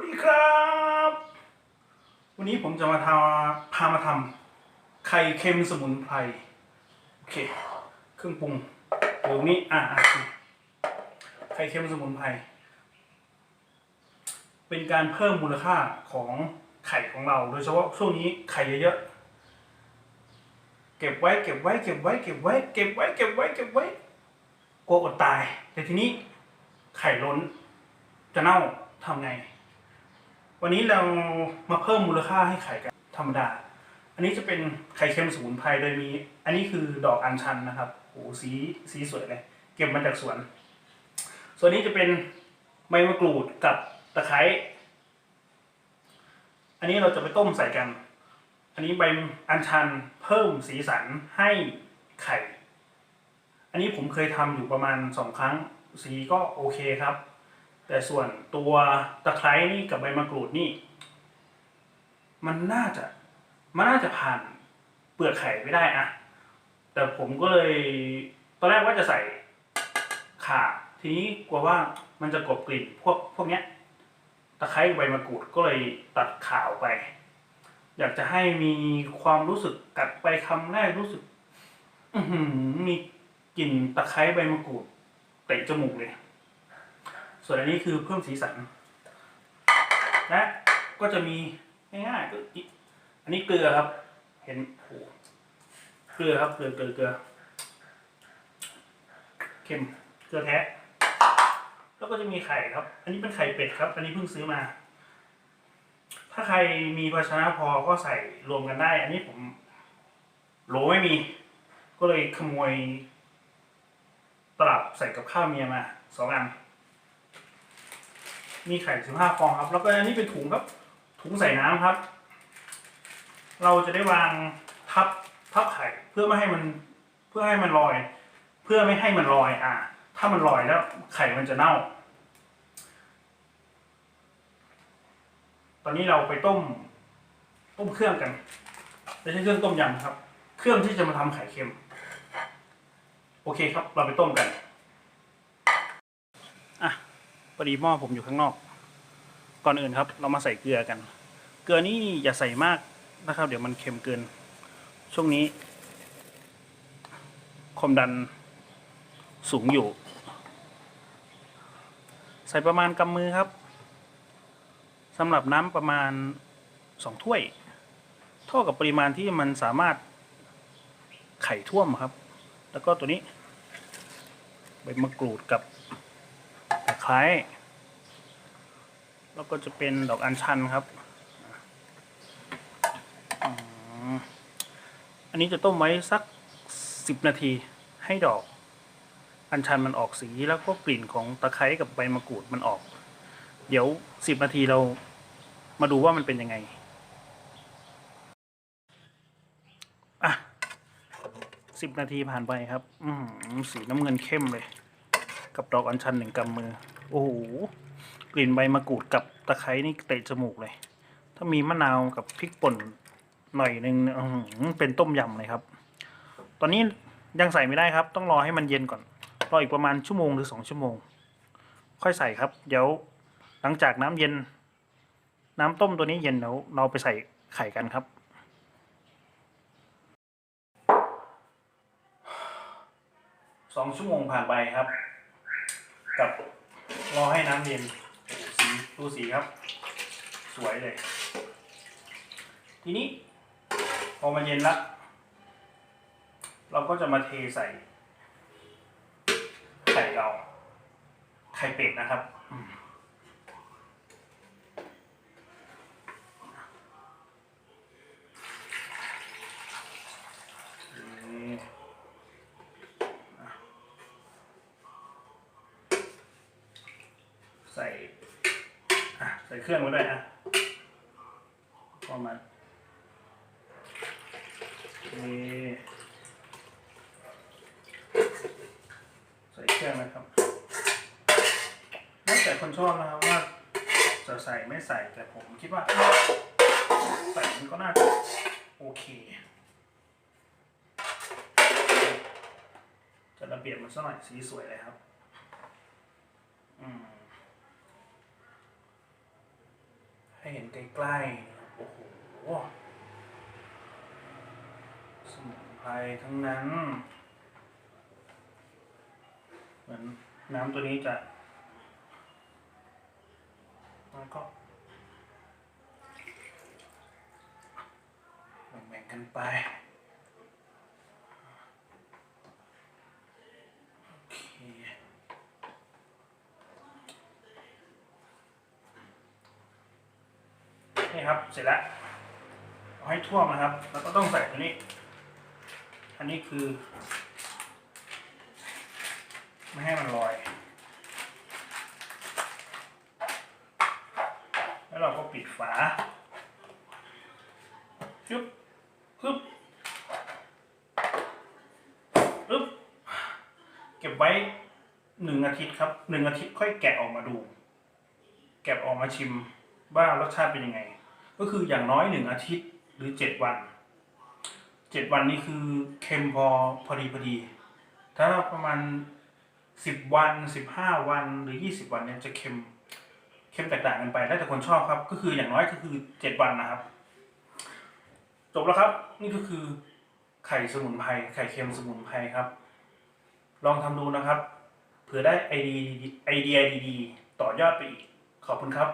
วัสดีครับ วันนี้ผมจะมาทำพามาทำไข่เค็มสมุนไพร โอเค เครื่องปรุงเดี๋ยวนี้อะอะไข่เค็มสมุนไพร เป็นการเพิ่มมูลค่าของไข่ของเรา โดยเฉพาะช่วงนี้ไข่เยอะๆ เก็บไว้เก็บไว้เก็บไว้เก็บไว้เก็บไว้เก็บไว้เก็บไว้กลัวอดตาย แต่ทีนี้ไข่ล้นจะเน่าทำไง วันนี้เรามาเพิ่มมูลค่าให้ไข่กันธรรมดา อันนี้จะเป็นไข่เค็มสมุนไพรโดยมี อันนี้คือดอกอัญชันนะครับโอ้สีสีสวยเลย เก็บมาจากสวน ส่วนนี้จะเป็นใบมะกรูดกับตะไคร้อันนี้เราจะไปต้มใส่กัน อันนี้ใบอัญชันเพิ่มสีสันให้ไข่ อันนี้ผมเคยทำอยู่ประมาณสองครั้ง สีก็โอเคครับ แต่ส่วนตัวตะไคร้นี่กับใบมะกรูดนี่ มันน่าจะมันน่าจะผ่านเปลือกไข่ไม่ได้อะแต่ผมก็เลยตอนแรกว่าจะใส่ข่าทีนี้กลัวว่ามันจะกลบกลิ่นพวกพวกเนี้ยตะไคร้ใบมะกรูดก็เลยตัดข่าออกไป อยากจะให้มีความรู้สึกกัดไปคำแรกรู้สึก อืมีกลิ่นตะไคร้ใบมะกรูดเตะจมูกเลย ส่วนอันนี้คือเพิ่มสีสัน และก็จะมีง่ายๆก็อันนี้เกลือครับ เห็นโอ้เกลือครับเกลือเกลือเกลือเค็มเกลือแท้แล้วก็จะมีไข่ครับ อันนี้เป็นไข่เป็ดครับ อันนี้เพิ่งซื้อมา ถ้าใครมีภาชนะพอก็ใส่รวมกันได้ อันนี้ผมโหลไม่มี ก็เลยขโมยตลับใส่กับข้าวเมียมาสองอัน มีไข่สิบห้าฟองครับ แล้วก็อันนี้เป็นถุงครับ ถุงใส่น้ำครับ เราจะได้วางทับทับไข่เพื่อไม่ให้มันเพื่อให้มันลอย เพื่อไม่ให้มันลอยอะถ้ามันลอยแล้วไข่มันจะเน่า ตอนนี้เราไปต้ม ต้มเครื่องกันไม่ใช่เครื่องต้มยำครับ เครื่องที่จะมาทำไข่เค็ม โอเคครับ เราไปต้มกัน พอดีหม้อผมอยู่ข้างนอก ก่อนอื่นครับ เรามาใส่เกลือกัน เกลือนี่อย่าใส่มากนะครับ เดี๋ยวมันเค็มเกิน ช่วงนี้ความดันสูงอยู่ ใส่ประมาณกำมือครับสำหรับน้ำประมาณสองถ้วย เท่ากับปริมาณที่มันสามารถไข่ท่วมครับ แล้วก็ตัวนี้ ใบมะกรูดกับ ไคร้แล้วก็จะเป็นดอกอัญชันครับ อันนี้จะต้มไว้สักสิบนาทีให้ดอกอัญชันมันออกสีแล้วก็กลิ่นของตะไคร้กับใบมะกรูดมันออก เดี๋ยวสิบนาทีเรามาดูว่ามันเป็นยังไงอะสิบนาทีผ่านไปครับ อืสีน้ำเงินเข้มเลย กับดอกอัญชันหนึ่งกำมือ โอ้โหกลิ่นใบมะกรูดกับตะไคร้นี่เตะจมูกเลย ถ้ามีมะนาวกับพริกป่นหน่อยหนึ่งเป็นต้มยำเลยครับ ตอนนี้ยังใส่ไม่ได้ครับ ต้องรอให้มันเย็นก่อน รออีกประมาณชั่วโมงหรือสองชั่วโมง ค่อยใส่ครับ เดี๋ยวหลังจากน้ำเย็น น้ำต้มตัวนี้เย็นเดี๋ยวเราไปใส่ไข่กันครับ สองชั่วโมงผ่านไปครับ กับ รอให้น้ำเย็นสีดูสีครับ สวยเลย ทีนี้ พอมันเย็นแล้วเราก็จะมาเทใส่ไข่เราไข่เป็ดนะครับอืมนี่ ใส่ใส่เครื่องไว้ด้วยนะประมาณนี่ใส่เครื่องนะครับแล้วแต่คนชอบนะครับว่าจะใส่ไม่ใส่แต่ผมคิดว่าใส่มันก็น่าจะโอเคจะระเบียบมันสักหน่อยสีสวยเลยครับ อืม ให้เห็นใกล้ๆนะโอ้โหสมุนไพรทั้งนั้น เหมือนน้ำตัวนี้จะมันก็แบ่งๆกันไป โอเค นี่ครับ เสร็จแล้วเอาให้ท่วมนะครับ แล้วก็ต้องใส่ตัวนี้ อันนี้คือ ไม่ให้มันลอย แล้วเราก็ปิดฝาชึบฮึบอึ๊บเก็บไว้หนึ่งอาทิตย์ครับหนึ่งอาทิตย์ค่อยแกะออกมาดู แกะออกมาชิมว่ารสชาติเป็นยังไง ก็คืออย่างน้อยหนึ่งอาทิตย์หรือเจ็ดวันเจ็ดวันนี้คือเค็มพอพอดีพอดี ถ้าประมาณสิบวันสิบห้าวันหรือยี่สิบวันเนี่ยจะเค็มเค็มแตกต่างกันไปแล้วแต่คนชอบครับ ก็คืออย่างน้อยก็คือเจ็ดวันนะครับ จบแล้วครับ นี่ก็คือไข่สมุนไพรไข่เค็มสมุนไพรครับ ลองทำดูนะครับ เผื่อได้ไอเดียไอเดียดีๆ ต่อยอดไปอีก ขอบคุณครับ